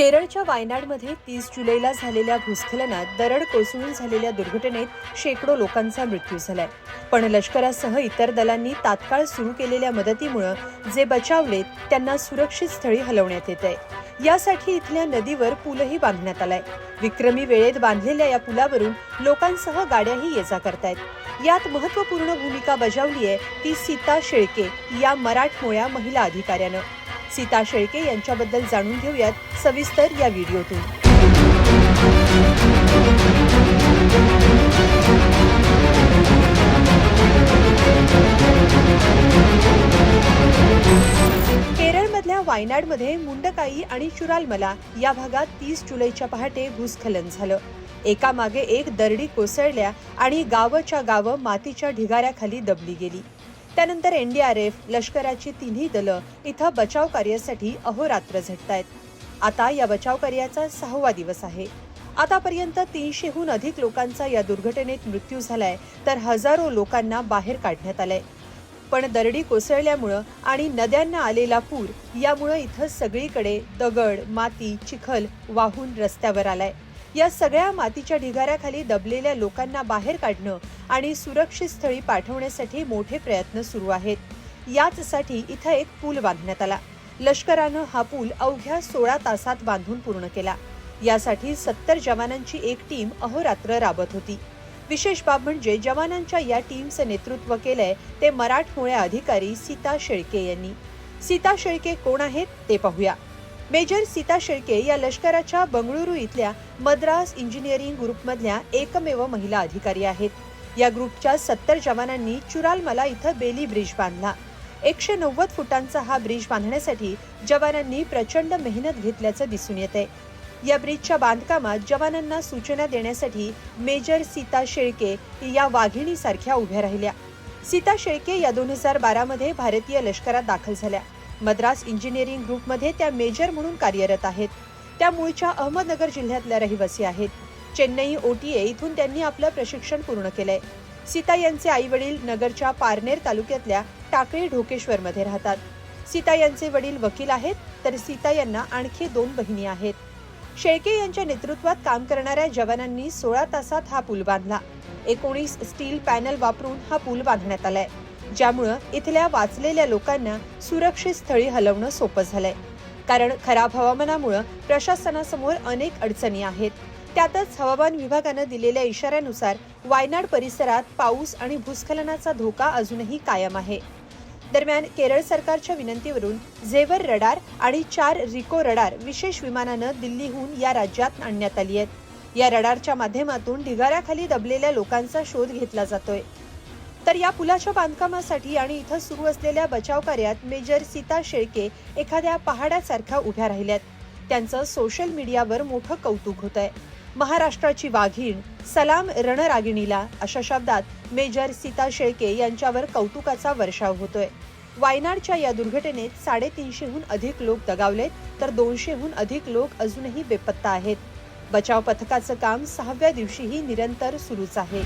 केरळच्या वायनाडमध्ये तीस जुलैला झालेल्या भूस्खलनात दरड कोसळून झालेल्या दुर्घटनेत शेकडो लोकांचा मृत्यू झालाय. पण लष्करासह इतर दलांनी तात्काळ सुरू केलेल्या मदतीमुळे जे बचावलेत त्यांना सुरक्षित स्थळी हलवण्यात येत आहे. यासाठी इथल्या नदीवर पूलही बांधण्यात आलाय. विक्रमी वेळेत बांधलेल्या या पुलावरून लोकांसह गाड्याही ये जा करतायत. यात महत्त्वपूर्ण भूमिका बजावली आहे ती सीता शेळके या मराठमोळ्या महिला अधिकाऱ्यानं. सीता शेळके यांच्याबद्दल जाणून घेऊयात सविस्तर या व्हिडिओतून. केरळमधल्या वायनाडमध्ये मुंडकाई आणि चुरालमला या भागात तीस जुलैच्या पहाटे भूस्खलन झालं. एका मागे एक दरडी कोसळल्या आणि गावच्या गावं मातीच्या ढिगाऱ्याखाली दबली गेली. त्यानंतर एनडीआरएफ लष्कराची तिन्ही दलं इथं बचाव कार्यासाठी अहोरात्र झटतायत. आता या बचाव कार्याचा सहावा दिवस आहे. आतापर्यंत तीनशेहून अधिक लोकांचा या दुर्घटनेत मृत्यू झालाय तर हजारो लोकांना बाहेर काढण्यात आलंय. पण दरडी कोसळल्यामुळं आणि नद्यांना आलेला पूर यामुळं इथं सगळीकडे दगड माती चिखल वाहून रस्त्यावर आलाय. या सगळ्या मातीच्या ढिगाऱ्याखाली दबलेल्या लोकांना बाहेर काढणं आणि सुरक्षित स्थळी पाठवण्यासाठी मोठे प्रयत्न सुरू आहेत. याचसाठी इथं एक पूल बांधण्यात आला. लष्करानं हा पूल अवघ्या सोळा तासात बांधून पूर्ण केला. यासाठी सत्तर जवानांची एक टीम अहोरात्र राबत होती. विशेष बाब म्हणजे जवानांच्या या टीमचं नेतृत्व केलंय ते मराठमोळ्या अधिकारी सीता शेळके यांनी. सीता शेळके कोण आहेत ते पाहूया. मेजर सीता शेळके या लष्कराच्या बंगळुरू इथल्या मद्रास इंजिनिअरिंग ग्रुपमधल्या एकमेव महिला अधिकारी आहेत. या ग्रुपच्या सत्तर जवानांनी चुरालमला इथं बेली ब्रिज बांधला. एकशे नव्वद फुटांचा हा ब्रिज बांधण्यासाठी जवानांनी प्रचंड मेहनत घेतल्याचं दिसून येत या ब्रिजच्या बांधकामात जवानांना सूचना देण्यासाठी मेजर सीता शेळके या वाघिणीसारख्या उभ्या राहिल्या. सीता शेळके या दोन हजार बारामध्ये भारतीय लष्करात दाखल झाल्या. मद्रास इंजिनिअरिंग ग्रुपमध्ये त्या मेजर म्हणून कार्यरत आहेत. त्या मूळच्या अहमदनगर जिल्ह्यातल्या रहिवासी आहेत. चेन्नई ओटीए इथून त्यांनी आपलं प्रशिक्षण पूर्ण केलंय. सीता यांचे आई वडील नगरच्या पारनेर तालुक्यातल्या टाकळी ढोकेश्वर मध्ये राहतात. सीता यांचे वडील वकील आहेत तर सीता यांना आणखी दोन बहिणी आहेत. शेळके यांच्या नेतृत्वात काम करणाऱ्या जवानांनी सोळा तासात हा पूल बांधला. एकोणीस स्टील पॅनल वापरून हा पूल बांधण्यात आलाय. ज्यामुळं इथल्या वाचलेल्या लोकांना सुरक्षित स्थळी हलवणं सोपं झालंय. कारण खराब हवामानामुळं प्रशासनासमोर अनेक अडचणी आहेत. त्यातच हवामान विभागानं दिलेल्या इशाऱ्यानुसार वायनाड परिसरात पाऊस आणि भूस्खलनाचा धोका अजूनही कायम आहे. दरम्यान केरळ सरकारच्या विनंतीवरून झेवर रडार आणि चार रिको रडार विशेष विमानानं दिल्लीहून या राज्यात आणण्यात आली आहेत. या रडारच्या माध्यमातून ढिगाऱ्याखाली दबलेल्या लोकांचा शोध घेतला जातोय. तर या पुलाच्या बांधकामासाठी आणि इथं सुरू असलेल्या बचाव कार्यात मेजर सीता शेळके एखाद्या पहाडासारख्या उभ्या राहिल्यात. त्यांचं सोशल मीडियावर मोठं कौतुक होत आहे महाराष्ट्राची वाघीण सलाम रणरागिणीला अशा शब्दात मेजर सीता शेळके यांच्यावर कौतुकाचा वर्षाव होतोय. वायनाडच्या या दुर्घटनेत साडेतीनशेहून अधिक लोक दगावलेत तर दोनशेहून अधिक लोक अजूनही बेपत्ता आहेत. बचाव पथकाचं काम सहाव्या दिवशीही निरंतर सुरूच आहे.